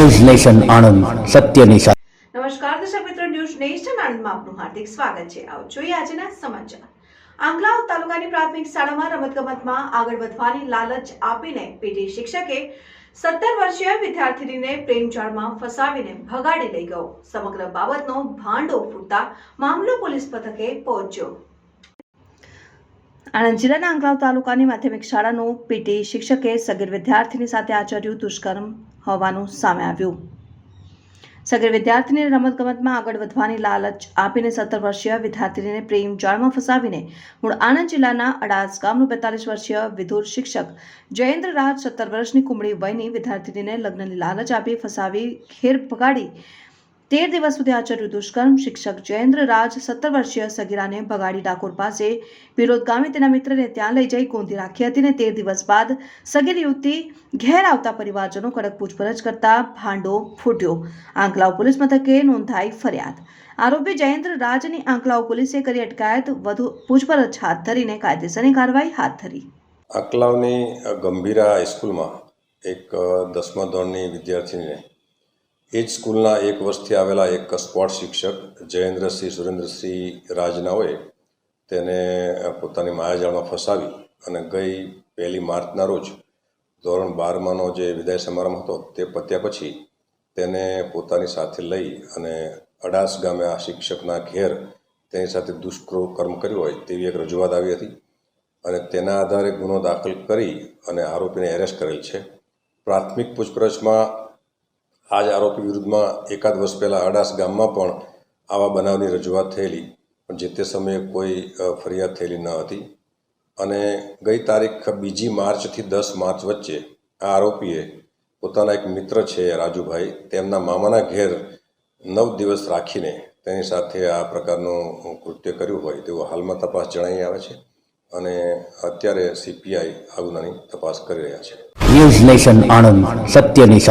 News nation Anand સત્યની સાથે નમસ્કાર દર્શક મિત્રો ન્યૂઝ નેશન આણંદમાં આપનું હાર્દિક સ્વાગત છે આવો જોઈએ આજના સમાચાર આંગલાવ તાલુકાની પ્રાથમિક શાળામાં રમતગમતમાં આગળ વધવાની લાલચ આપીને પીટી શિક્ષકે સત્તર વર્ષીય વિદ્યાર્થીનીને પ્રેમજાળમાં ફસાવીને ભગાડી લઈ ગયો સમગ્ર બાબતનો ભાંડો ફૂટતા મામલો પોલીસ મથકે પહોંચ્યો આણંદ જિલ્લાના આંકલાવ તાલુકાની માધ્યમિક શાળાનું પીટી શિક્ષકે સગીર વિદ્યાર્થીની સાથે આચર્યું દુષ્કર્મ હોવાનું સામે આવ્યું. સગીર વિદ્યાર્થીને રમતગમતમાં આગળ વધવાની લાલચ આપીને સત્તર વર્ષીય વિદ્યાર્થીનીને પ્રેમ જાળમાં ફસાવીને મૂળ આણંદ જિલ્લાના અડાસ ગામનું બેતાલીસ વર્ષીય વિધુર શિક્ષક જયેન્દ્ર રાજ સત્તર વર્ષની કુમળી વયની વિદ્યાર્થીનીને લગ્નની લાલચ આપી ફસાવી ખેર ભગાડી તેર દિવસ સુધી આચર્યું દુષ્કર્મ. શિક્ષક જયેન્દ્ર રાજ સત્તર વર્ષીય સગીરાને ભગાડી ડાકોર પાસે વિરોધ ગામે તેના મિત્રને ત્યાં લઈ જઈ ગોંધી રાખી હતી અને તેર દિવસ બાદ સગીર યુવતી ઘેર આવતા પરિવારજનો કડક પૂછપરછ કરતા ભાંડો ફૂટ્યો. આંકલાવ પોલીસ મથકે નોંધાઈ ફરિયાદ. આરોપી જયેન્દ્ર રાજની આંકલાવ પોલીસે કરી અટકાયત. વધુ પૂછપરછ હાથ ધરીને કાયદેસરની કાર્યવાહી હાથ ધરી. આંકલાવની ગંભીરા હાઈસ્કૂલમાં એક દસમા ધોરણની વિદ્યાર્થીનીને એ જ સ્કૂલના એક વર્ષથી આવેલા એક સ્પોર્ટ શિક્ષક જયેન્દ્રસિંહ સુરેન્દ્રસિંહ રાજનાઓએ તેને પોતાની માયાજાળમાં ફસાવી અને ગઈ પહેલી માર્ચના રોજ ધોરણ બારમાંનો જે વિદાય સમારંભ હતો તે પત્યા પછી તેને પોતાની સાથે લઈ અને અડાસ ગામે આ શિક્ષકના ઘેર તેની સાથે દુષ્કર્મ કર્યું હોય તેવી એક રજૂઆત આવી હતી અને તેના આધારે ગુનો દાખલ કરી અને આરોપીને એરેસ્ટ કરેલ છે. પ્રાથમિક પૂછપરછમાં આ જ આરોપી વિરુદ્ધમાં એકાદ વર્ષ પહેલાં અડાસ ગામમાં પણ આવા બનાવની રજૂઆત થયેલી, પણ જે તે સમયે કોઈ ફરિયાદ થયેલી ન હતી. અને ગઈ તારીખ બીજી માર્ચથી દસ માર્ચ વચ્ચે આ આરોપીએ પોતાના એક મિત્ર છે રાજુભાઈ, તેમના મામાના ઘેર નવ દિવસ રાખીને તેની સાથે આ પ્રકારનું કૃત્ય કર્યું હોય તેવું હાલમાં તપાસ જણાઈ આવે છે અને અત્યારે સીપીઆઈ આ ગુનાની તપાસ કરી રહ્યા છે.